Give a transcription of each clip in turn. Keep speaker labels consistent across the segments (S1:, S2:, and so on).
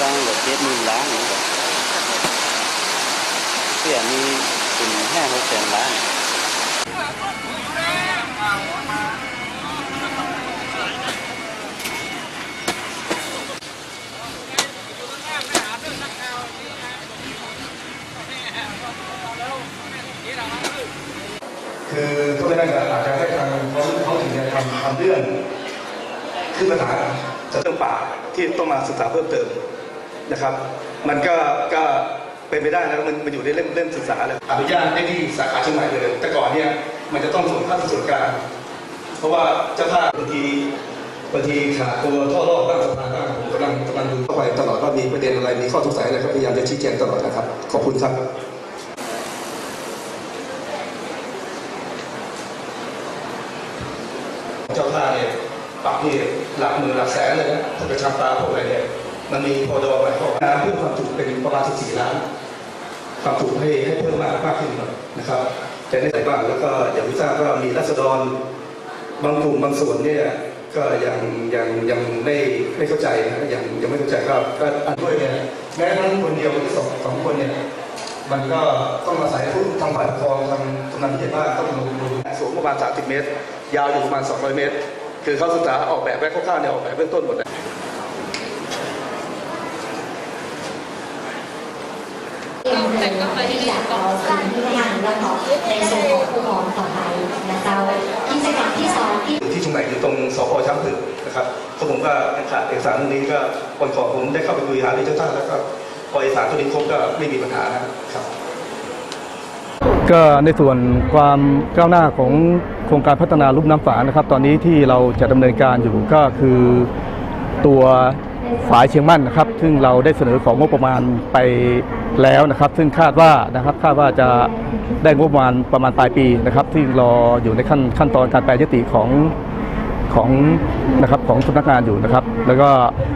S1: ตั้งรถเจ็ดหมื่นล้านนี่แบบเสียมีถึงห้าหกแสนล้าน
S2: คือก็ไม่ได้ก็อาจจะให้ทางท้องท้องถิ่นเนี่ยทำทำเรื่องขึ้นปัญหาจากเรื่องป่าที่ต้องมาศึกษาเพิ่มเติม นะครับ มันก็ก็เป็นไปได้นะมันมันอยู่ในเล่มเล่มศึกษาเลยอนุญาตได้ที่สาขาเชียงใหม่เลย แต่ก่อนเนี่ยมันจะต้องส่งเข้าส่วนกลางเพราะว่าเจ้าภาพบางทีบางทีขาดตัวท่อรอบบ้างสะพานบ้างผมกำลังกำลังดูเข้าไปตลอดว่ามีประเด็นอะไรมีข้อสงสัยอะไรก็พยายามจะชี้แจงตลอดนะครับ ขอบคุณครับเจ้าท่าเนี่ยปรับที่หลักหมื่นหลักแสนเลยนะถ้าไปทำปลาพวกอะไรเนี่ย มันมีพอดอไปพวกน้ำเพิ่มความจุเป็นประมาณ 14 ล้าน ความจุให้ให้เพิ่มมากมากขึ้นนะครับแต่ในสายบ้านแล้วก็อย่างที่ทราบก็มีรัษฎรบางกลุ่มบางส่วนเนี่ยก็ยังยังยังไม่ไม่เข้าใจนะยังยังไม่เข้าใจก็ก็อันด้วยเนี่ยแม้ทั้งคนเดียวสองสองคนเนี่ยมันก็ต้องอาศัยผู้ทางฝ่ายปกครองทางกำนันผู้ใหญ่บ้านต้องลงดูสูงประมาณ 30 เมตร ยาวอยู่ประมาณ 200 เมตร คือเขาศึกษาออกแบบไว้คร่าวๆเนี่ยออกแบบเบื้องต้นหมดเลย
S3: แต่ก็ ไปที่อยากเอาสิ่งที่ทำแล้วก็ในส่วนของผู้มองต่อไปนะเจ้ากิจกรรมที่สองที่
S2: อยู่ที่ชียงใหอยู่ตรงสพช้างเผือกนะครับพราะผมก็ขาดเอกสารตรงนี้ก็วันก่อผมได้เข้าไปคุยหาที่เจ้าท่าแล้วก็พอเอกสารตัวนี้ครบก็ไม่มีปัญหานะครับ
S4: ก็ในส่วนความก้าวหน้าของโครงการพัฒนาลุ่มน้ำฝานะครับ ตอนนี้ที่เราจะดำเนินการอยู่ก็คือตัว ฝายเชียงมั่นนะครับ ซึ่งเราได้เสนอของงบประมาณไปแล้วนะครับ ซึ่งคาดว่านะครับคาดว่าจะได้งบประมาณประมาณปลายปีนะครับที่รออยู่ในขั้นขั้นตอนการแปรยติของของนะครับของสำนักงานอยู่นะครับ แล้วก็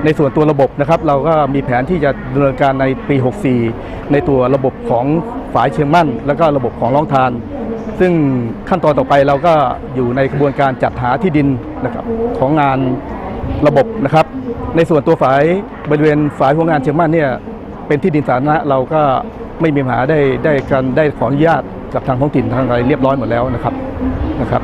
S4: ในส่วนตัวระบบนะครับ เราก็มีแผนที่จะดำเนินการในปี 64 ในตัวระบบของฝายเชียงมั่น แล้วก็ระบบของร้องทาน ซึ่งขั้นตอนต่อไปเราก็อยู่ในกระบวนการจัดหาที่ดินนะครับของงาน ระบบนะครับ ในส่วนตัวฝายบริเวณฝายหัวงานเชียงมั่นเนี่ยเป็นที่ดินสาธารณะเราก็ไม่มีปัญหาได้ได้การได้ขออนุญาตกับทางท้องถิ่นทางอะไรเรียบร้อยหมดแล้วนะครับนะครับ